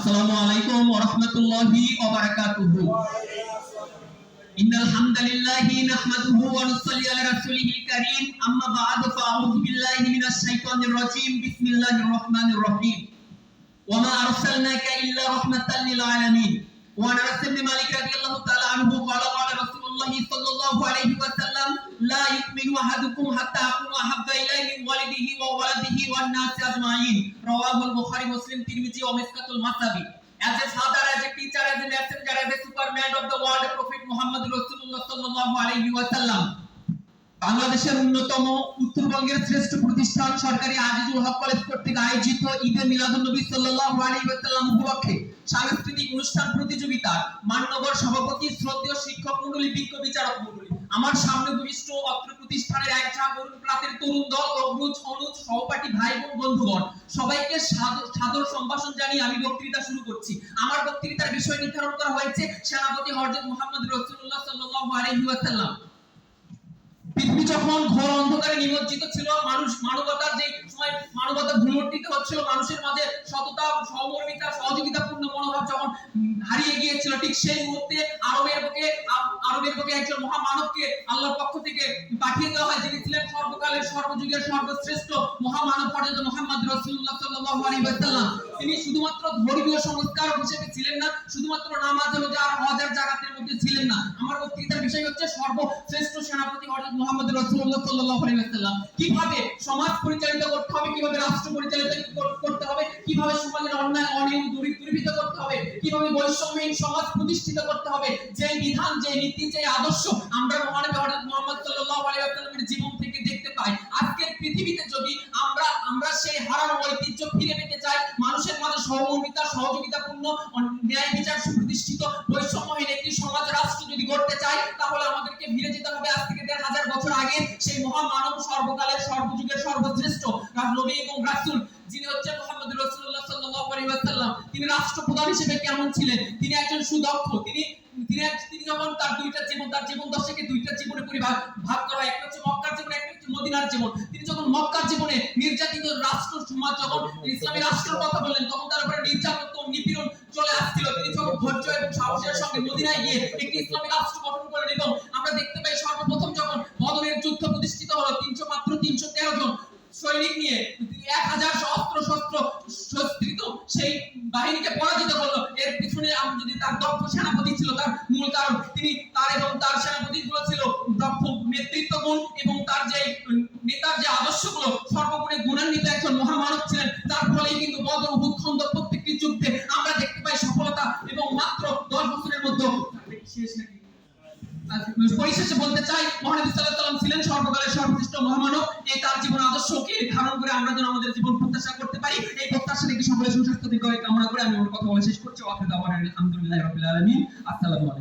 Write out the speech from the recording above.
আসসালামু আলাইকুম ওয়া রাহমাতুল্লাহি ওয়া বারাকাতুহু। ইন্নাল হামদালিল্লাহি নাহমাদুহু ওয়া নুসাল্লি আলা রাসূলিহিল কারীম। আম্মা বা'দ ফাআউযু বিল্লাহি মিনাশ শাইতানির রাজীম। বিসমিল্লাহির রাহমানির রাহিম। ওয়া মা আরসালনাকা ইল্লা রাহমাতাল লিল আলামিন। ওয়া নাসিব মালিক রাদিয়াল্লাহু তাআলা আনহু ক্বালা ক্বালা রাসূলুল্লাহি সাল্লাল্লাহু আলাইহি ওয়া সাল্লাম লা আহাদুকুম হাত্তা আকুনু আহাব্বা ইলাইহি ওয়ালিদিহি ওয়া ওয়ালাদিহি ওয়ান নাস আজমাইন। রাওয়াহুল বুখারী, মুসলিম, তিরমিজি ওয়া Miskatul মাসাবি as a father, as a teacher, as a messenger, as a superman of the world prophet muhammad rasulullah sallallahu alaihi wasallam বাংলাদেশের অন্যতম উত্তরবঙ্গের শ্রেষ্ঠ প্রতিষ্ঠান সরকারি আজিজুল হক কলেজ কর্তৃক আয়োজিত ঈদে মিলাদুন্নবী সাল্লাল্লাহু আলাইহি ওয়াসাল্লাম উপলক্ষে সাংস্কৃতিক অনুষ্ঠান প্রতিযোগিতা মান্যবর সভাপতি শ্রদ্ধেয় শিক্ষক মণ্ডলী বিজ্ঞ বিচারক মণ্ডলী। আমার সামনে উপবিষ্ট অত্র প্রতিষ্ঠানের এক ঝাঁক অরুণ প্রাতের তরুণ দল, অগ্রুজ অনুজ সহপাঠী ভাই বোন, বন্ধুগণ, সবাইকে সাদর সম্ভাষণ জানিয়ে আমি বক্তৃতা শুরু করছি। আমার বক্তৃতার বিষয় নির্ধারণ করা হয়েছে সেনাপতি হযরত মুহাম্মদ রাসূলুল্লাহ সাল্লাল্লাহু আলাইহি ওয়াসাল্লাম। পৃথিবী যখন ঘোর অন্ধকারে নিমজ্জিত ছিল, মানুষ মানবতার যে সময় মানবতা ভ্রমণটিতে হচ্ছিল, মানুষের মাঝে সততা, সহমর্মিতা, সহযোগিতাপূর্ণ মনোভাব যখন হারিয়ে গিয়েছিল, ঠিক সেই মুহূর্তে আরবের বুকে আ- প্রতি একজন মহামানবকে আল্লাহর পক্ষ থেকে দেওয়া হয় যিনি ছিলেন সর্বকালের সর্বযুগের সর্বশ্রেষ্ঠ মহামানব হযরত মুহাম্মদ রাসূলুল্লাহ সাল্লাল্লাহু আলাইহি ওয়াসাল্লাম। তিনি শুধুমাত্র ধর্মীয় সংস্কার হিসেবে ছিলেন না, শুধুমাত্র নামাজ রোজা আর হজের জাকাতের মধ্যে ছিলেন না। আমার বক্তৃতার বিষয় হচ্ছে সর্বশ্রেষ্ঠ সেনাপতি হযরত মুহাম্মদ রাসূলুল্লাহ সাল্লাল্লাহু আলাইহি ওয়াসাল্লাম। কীভাবে সমাজ পরিচালিত করতে হবে, কীভাবে রাষ্ট্র পরিচালিত করতে হবে, কীভাবে সমাজের অন্যায়, অনিয়ম দূরী- দূরীভূত করতে হবে, কীভাবে বৈষম্যহীন সমাজ প্রতিষ্ঠিত করতে হবে, যে বিধান, যে নীতি, যে আদর্শ, আমরা মহানবী হযরত মুহাম্মদ হারানো ঐতিহ্য ফিরে পেতে চাই মানুষের মাঝে সহমর্মিতা, সহযোগিতাপূর্ণ ন্যায় বিচার সুপ্রতিষ্ঠিত, বৈষম্যহীন একটি সমাজ রাষ্ট্র যদি গড়তে চাই তাহলে আমাদেরকে ফিরে যেতে হবে আজ থেকে দেড় হাজার বছর আগে সেই মহামানব সর্বকালের সর্বযুগের সর্বশ্রেষ্ঠ নবী এবং রাসূল, যিনি হচ্ছেন মুহাম্মদ রাসূলুল্লাহ সাল্লাল্লাহু আলাইহি তিনি রাষ্ট্রপ্রধান হিসেবে কেমন ছিলেন? তিনি একজন সুদক্ষ। তিনি তিনি তিনি যখন তার দুইটা জীবন, তার জীবন দশাকে দুইটা জীবনে পরিভাগ ভাগ করা হয়। একটা হচ্ছে মদিনার জীবন। তিনি যখন মক্কার জীবনে নির্যাতিত রাষ্ট্র, সমাজ যখন ইসলামী রাষ্ট্রের কথা বললেন, তখন তার উপরে নির্যাতন নিপীড়ন চলে আসছিল। তিনি যখন ধৈর্য এবং সাহসের সঙ্গে মদিনায় গিয়ে একটি ইসলামী রাষ্ট্র গঠন করেন এবং আমরা দেখতে পাই সর্বপ্রথম যখন বদরের যুদ্ধ প্রতিষ্ঠিত হলো, তিনশো মাত্র তিনশো তেরো জন সৈনিক নিয়ে এক হাজার অস্ত্র শস্ত্র সজ্জিত সেই বাহিনীকে পরাজিত করল। এর পিছনে যদি তার দক্ষ সেনাপতি ছিল, তার মূল কারণ তিনি তার এবং তার সেনাপতি যে নেতার যে আদর্শগুলো, সর্বোপরি গুণান্বিত একজন মহামানব ছিলেন, তার ফলেই কিন্তু বদর, উহুদ প্রত্যেকটি যুদ্ধে আমরা দেখতে পাই সফলতা এবং মাত্র দশ বছরের মধ্যে পরিশেষে বলতে চাই, মহানবী সাল্লাল্লাহু ছিলেন সর্বকালের সর্বশ্রেষ্ঠ মহামানব। এই তার জীবন আদর্শকে ধারণ করে আমরা যেন আমাদের জীবন প্রত্যাশা করতে পারি। এই প্রত্যাশা রেখে সকলের সুস্বাস্থ্য, দীর্ঘায়ু কামনা করে আমি আমার কথা বলে শেষ করছি। ওয়াকিদা আলহামদুলিল্লাহি রাব্বিল আলামিন। আসসালামু আলাইকুম।